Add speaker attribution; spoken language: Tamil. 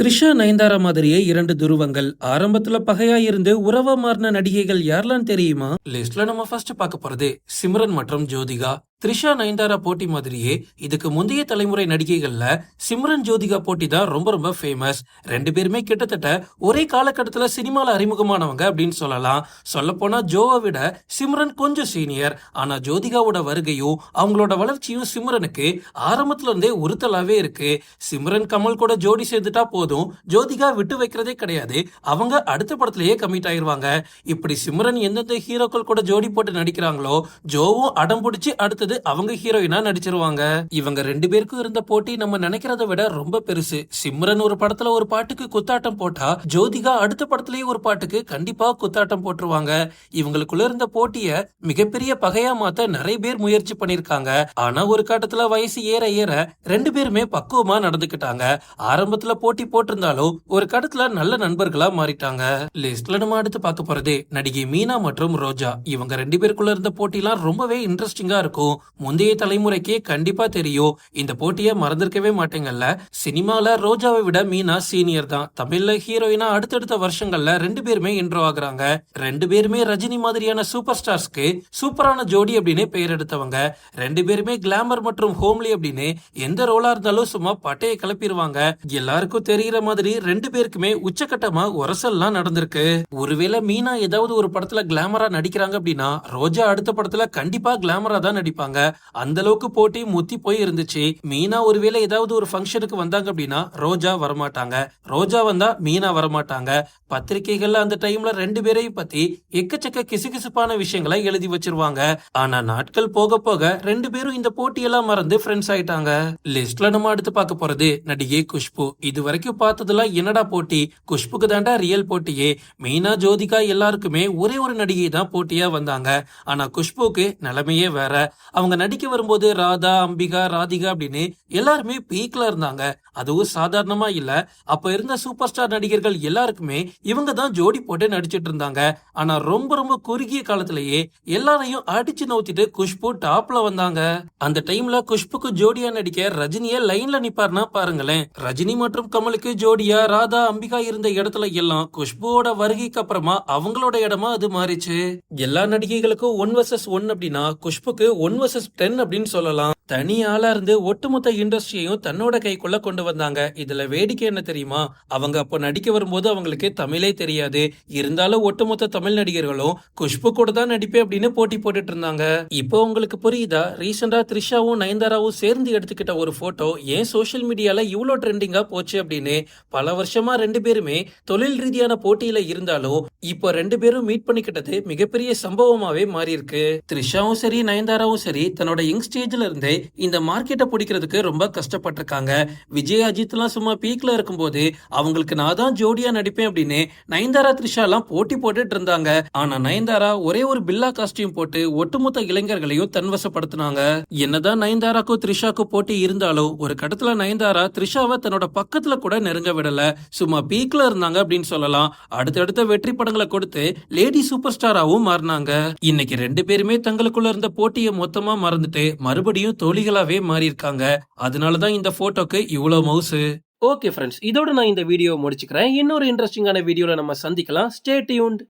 Speaker 1: த்ரிஷா நயன்தாரா மாதிரியே இரண்டு துருவங்கள். ஆரம்பத்துல பகையா இருந்து உறவா மாறின நடிகைகள் யாரெல்லாம் தெரியுமா? லிஸ்ட்ல நம்ம ஃபர்ஸ்ட் பார்க்க போறது சிம்ரன் மற்றும் ஜோதிகா. த்ரிஷா நயன்தாரா போட்டி மாதிரியே இதுக்கு முந்தைய தலைமுறை நடிகைகள்ல சிம்ரன் ஜோதிகா போட்டி தான் ரொம்ப ரொம்ப ஃபேமஸ் ரெண்டு பேருமே கிட்டத்தட்ட ஒரே காலகட்டத்துல சினிமால அறிமுகமானவங்க அப்படின்னு சொல்லலாம். சொல்லப்போனா ஜோவை விட சிம்ரன் கொஞ்சம் சீனியர் ஆனா ஜோதிகாவோட வருகையும் அவங்களோட வளர்ச்சியும் சிம்ரனுக்கு ஆரம்பத்துல இருந்தே உறுத்தலாவே இருக்கு. சிம்ரன் கமல் கூட ஜோடி சேர்ந்துட்டா போதும். ஜோதிகா விட்டு வைக்கிறதே கிடையாது. அவங்க அடுத்த படத்திலேயே கமிட் ஆயிருவாங்க. இப்படி சிம்ரன் எந்தெந்த ஹீரோக்கள் கூட ஜோடி போட்டு நடிக்கிறாங்களோ ஜோவும் அடம் பிடிச்சி அடுத்தது அவங்க ஹீரோயினா நடிச்சிருவாங்க. இவங்க ரெண்டு பேருக்கும் இருந்த போட்டி நம்ம நினைக்கிறத விட ரொம்ப பெருசு. சிம்ரன் ஒரு படத்துல ஒரு பாட்டுக்கு குத்தாட்டம் போட்டா ஜோதிகா அடுத்த படத்திலேயே ஒரு பாட்டுக்கு கண்டிப்பா குத்தாட்டம் போட்டுருவாங்க. இவங்களுக்குள்ள இருந்த போட்டிய மிகப்பெரிய பகையா மாத்த நிறைய பேர் முயற்சி பண்ணிருக்காங்க. ஆனா ஒரு கட்டத்துல வயசு ஏற ஏற ரெண்டு பேருமே பக்குவமா நடந்துகிட்டாங்க ஆரம்பத்துல போட்டி போட்டிருந்தாலும் ஒரு கட்டத்துல நல்ல நண்பர்களா மாறிட்டாங்க. லிஸ்ட்ல நம்ம அடுத்து பார்க்க போறது நடிகை மீனா மற்றும் ரோஜா. இவங்க ரெண்டு பேருக்குள்ள இருந்த போட்டிலாம் ரொம்பவே இன்ட்ரெஸ்டிங்கா இருக்கும். முந்தைய தலைமுறைக்கே கண்டிப்பா தெரியும். இந்த போட்டியை மறந்திருக்கவே மாட்டேங்கல்ல? சினிமால ரோஜாவை விட மீனா சீனியர் தான். தமிழ்ல ஹீரோயினா அடுத்தடுத்த வருஷங்கள்ல ரெண்டு பேருமே இன்ட்ரோ ஆகுறாங்க. ரெண்டு பேருமே ரஜினி மாதிரியான சூப்பர் ஸ்டார்ஸ்க்கு சூப்பரான ஜோடி அப்படின்னு பெயர் எடுத்தவங்க. ரெண்டு பேருமே கிளாமர் மற்றும் ஹோம்லி அப்படின்னு எந்த ரோலா இருந்தாலும் சும்மா பட்டையை கிளப்பிடுவாங்க எல்லாருக்கும் தெரியற மாதிரி ரெண்டு பேருக்குமே உச்சக்கட்டமா உரசல்லாம் நடந்திருக்கு. ஒருவேளை மீனா ஏதாவது ஒரு படத்துல கிளாமரா நடிக்கிறாங்க அப்படின்னா ரோஜா அடுத்த படத்துல கண்டிப்பா கிளாமரா தான் நடிப்பாங்க. அந்த அளவுக்கு போட்டி முத்தி போய் இருந்துச்சு. மீனா ஒருவேளை ஏதாவது ஒரு ஃபங்க்ஷனுக்கு வந்தாங்க அப்படின்னா ரோஜா வரமாட்டாங்க. ரோஜா வந்தா மீனா வரமாட்டாங்க. பத்திரிகைகள்ல அந்த டைம்ல ரெண்டு பேரையும் பத்தி எக்கச்சக்க கிசுகிசுப்பான விஷயங்களை எழுதி வச்சிருவாங்க. ஆனா நாட்கள் போக போக ரெண்டு பேரும் இந்த போட்டியெல்லாம் மறந்து ஃப்ரெண்ட்ஸ் ஆயிட்டாங்க. லிஸ்ட்ல நம்ம அடுத்து பார்க்க போறது நடிகை குஷ்பு. இது வரைக்கும் பார்த்ததெல்லாம் என்னடா போட்டி? குஷ்புக்கு தாண்டா ரியல் போட்டியே. மீனா ஜோதிகா எல்லாருக்குமே ஒரே ஒரு நடிகை தான் போட்டியா வந்தாங்க. ஆனா குஷ்புக்கு நிலைமையே வேற. அவங்க நடிக்க வரும்போது ராதா அம்பிகா ராதிகா அப்படின்னு எல்லாருமே பீக்ல இருந்தாங்க. அதுவும் சாதாரணமா இல்ல. அப்ப இருந்த சூப்பர் ஸ்டார் நடிகர்கள் எல்லாருக்குமே இவங்க தான் ஜோடி போட்டு நடிச்சிட்டு இருந்தாங்க. ஆனா ரொம்ப ரொம்ப குறுகிய காலத்திலேயே எல்லாரையும் அடிச்சு நவுத்திட்டு குஷ்பு டாப்ல வந்தாங்க. அந்த டைம்ல குஷ்புக்கு ஜோடியா நடிக்க ரஜினிய லைன்ல நிப்பாருன்னா பாருங்களேன். ரஜினி மற்றும் கமலுக்கு ஜோடியா ராதா அம்பிகா இருந்த இடத்துல எல்லாம் குஷ்புவோட வருகைக்கு அப்புறமா அவங்களோட இடமா அது மாறிச்சு. எல்லா நடிகைகளுக்கும் ஒன் வர்சஸ் ஒன் அப்படின்னா குஷ்புக்கு ஒன் வர்சஸ் டென் அப்படின்னு சொல்லலாம். தனி ஆளா இருந்து ஒட்டுமொத்த இண்டஸ்ட்ரியையும் தன்னோட கைக்குள்ள கொண்டு வந்தாங்க. இதுல வேடிக்கை என்ன தெரியுமா? அவங்க அப்போ நடிக்க வரும்போது அவங்களுக்கு தமிழே தெரியாது. இருந்தாலும் ஒட்டுமொத்த தமிழ் நடிகர்களும் குஷ்பு கூட தான் நடிப்பேன் அப்படின்னு போட்டி போட்டுட்டு இருந்தாங்க. இப்போ உங்களுக்கு புரியுதா? ரீசெண்டா த்ரிஷாவும் நயன்தாராவும் சேர்ந்து எடுத்துக்கிட்ட ஒரு போட்டோ ஏன் சோஷியல் மீடியால இவ்வளோ ட்ரெண்டிங்கா போச்சு அப்படின்னு பல வருஷமா ரெண்டு பேருமே தொழில் ரீதியான போட்டியில இருந்தாலும் இப்போ ரெண்டு பேரும் மீட் பண்ணிக்கிட்டது மிகப்பெரிய சம்பவமாவே மாறி இருக்கு த்ரிஷாவும் சரி நயன்தாராவும் சரி தன்னோட யங் ஸ்டேஜ்ல இருந்தே இந்த மார்க்கெட்டை பிடிக்கிறதுக்கு ரொம்ப கஷ்டப்பட்டிருக்காங்க. விஜய் அஜித்லாம் சும்மா பீக்ல இருக்கும்போது அவங்களுக்கு நான் தான் ஜோடியா நடிப்பேன் அப்படின்னு நயன்தாரா த்ரிஷா எல்லாம் போட்டி போட்டுட்டு இருந்தாங்க. ஆனா நயன்தாரா ஒரே ஒரு பில்லா காஸ்டியூம் போட்டு ஒட்டுமொத்த இளைஞர்களையும் தன்வசப்படுத்தினாங்க. என்னதான் நயன்தாராக்கும் த்ரிஷாக்கும் போட்டி இருந்தாலும் ஒரு கட்டத்துல நயன்தாரா த்ரிஷாவை தன்னோட பக்கத்துல கூட நெருங்க விடல. சும்மா பீக்ல இருந்தாங்க அப்படின்னு சொல்லலாம். அடுத்தடுத்த வெற்றி படங்களை கொடுத்து லேடி சூப்பர் ஸ்டாராவும் மாறினாங்க. இன்னைக்கு ரெண்டு பேருமே தங்களுக்குள்ள இருந்த போட்டியை மொத்தமா மறந்துட்டு மறுபடியும் தொழிகளாவே மாறியிருக்காங்க. அதனால அதனாலதான் இந்த போட்டோக்கு இவ்வளவு மவுசு. ஓகே ஃப்ரெண்ட்ஸ் இதோட நான் இந்த வீடியோ முடிச்சுக்கிறேன். இன்னொரு இன்ட்ரெஸ்டிங்கான வீடியோல நம்ம சந்திக்கலாம். Stay tuned